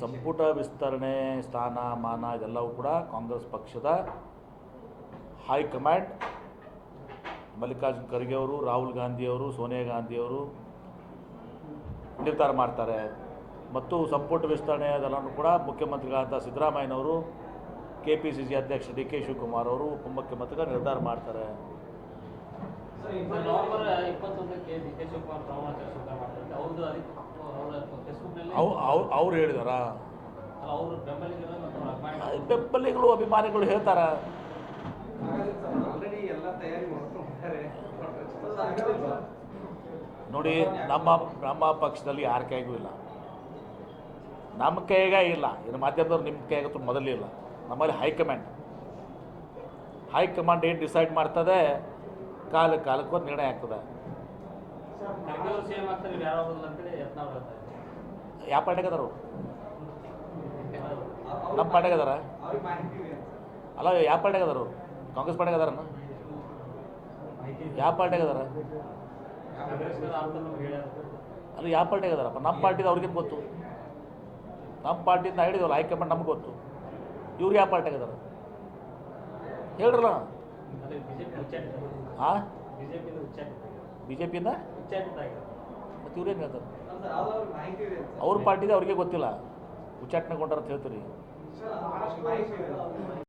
ಸಂಪುಟ ವಿಸ್ತರಣೆ ಸ್ಥಾನ, ಮಾನ ಇದೆಲ್ಲವೂ ಕೂಡ ಕಾಂಗ್ರೆಸ್ ಪಕ್ಷದ ಹೈಕಮಾಂಡ್ ಮಲ್ಲಿಕಾರ್ಜುನ್ ಖರ್ಗೆ ಅವರು, ರಾಹುಲ್ ಗಾಂಧಿಯವರು ಸೋನಿಯಾ ಗಾಂಧಿಯವರು ನಿರ್ಧಾರ ಮಾಡ್ತಾರೆ. ಮತ್ತು ಸಂಪುಟ ವಿಸ್ತರಣೆ ಅದೆಲ್ಲನೂ ಕೂಡ ಮುಖ್ಯಮಂತ್ರಿಗಳಾದಂಥ ಸಿದ್ದರಾಮಯ್ಯನವರು ಕೆ ಪಿ ಸಿ ಸಿ ಅಧ್ಯಕ್ಷ ಡಿ ಕೆ ಶಿವಕುಮಾರ್ ಅವರು ಉಪಮುಖ್ಯಮಂತ್ರಿಗಳು ನಿರ್ಧಾರ ಮಾಡ್ತಾರೆ. ಇಪ್ಪತ್ತೊಂದಕ್ಕೆ ಡಿ ಕೆ ಶಿವಕುಮಾರ್ ಅವು ಅವು ಅವ್ರು ಹೇಳಿದಾರ? ಬೆಂಬಲಿಗಳು ಅಭಿಮಾನಿಗಳು. ಹೇಳ್ತಾರ? ಎಲ್ಲ ತಯಾರಿ ಮಾಡ್ಕೊಂಡಿದ್ದಾರೆ ನೋಡಿ ನಮ್ಮ ನಮ್ಮ ಪಕ್ಷದಲ್ಲಿ ಯಾರ ಕೈಗೂ ಇಲ್ಲ. ನಮ್ಮ ಕೈಗ ಇಲ್ಲ. ಇನ್ನು ಮಾಧ್ಯಮದವ್ರು ನಿಮ್ಮ ಕೈಗಂತೂ ಮೊದಲೇ ಇಲ್ಲ. ನಮ್ಮಲ್ಲಿ ಹೈಕಮಾಂಡ್. ಹೈಕಮಾಂಡ್ ಏನು ಡಿಸೈಡ್ ಮಾಡ್ತದೆ? ಕಾಲ ಕಾಲಕ್ಕೂ ನಿರ್ಣಯ ಆಗ್ತದೆ. ಯಾವ ಪಾರ್ಟಿಗೆ ಅದಾರು ನಮ್ಮ ಪಾರ್ಟಿಗೆ ಅದಾರ ಅಲ್ಲ ಯಾವ ಪಾರ್ಟಿಗೆ ಅದಾರು ಕಾಂಗ್ರೆಸ್ ಪಾರ್ಟಿಗೆ ಅದಾರನ ಯಾವ ಪಾರ್ಟಿಗೆ ಅದಾರ ಅಲ್ಲ ಯಾವ ಪಾರ್ಟಿಗೆ ಅದಾರಪ್ಪ ನಮ್ಮ ಪಾರ್ಟಿದ ಅವ್ರಿಗೇನು ಗೊತ್ತು? ನಮ್ಮ ಪಾರ್ಟಿಯಿಂದ ಹೇಳಿದವಲ್ಲ ಹೈಕಮಾಂಡ್ ನಮ್ಗೆ ಗೊತ್ತು. ಇವ್ರು ಯಾವ ಪಾರ್ಟಿಗೆ ಅದಾರ ಹೇಳ್ರಲ್ಲ. ಹಾಂ ಬಿ ಜೆ ಪಿಯಿಂದ ಮತ್ತು ಇವ್ರೇನು ಹೇಳ್ತಾರೆ? ಅವ್ರ ಪಾರ್ಟಿದು ಅವ್ರಿಗೆ ಗೊತ್ತಿಲ್ಲ. ಉಚ್ಚಾಟನೆಗೊಂಡಾರ ಅಂತ ಹೇಳ್ತೀರಿ.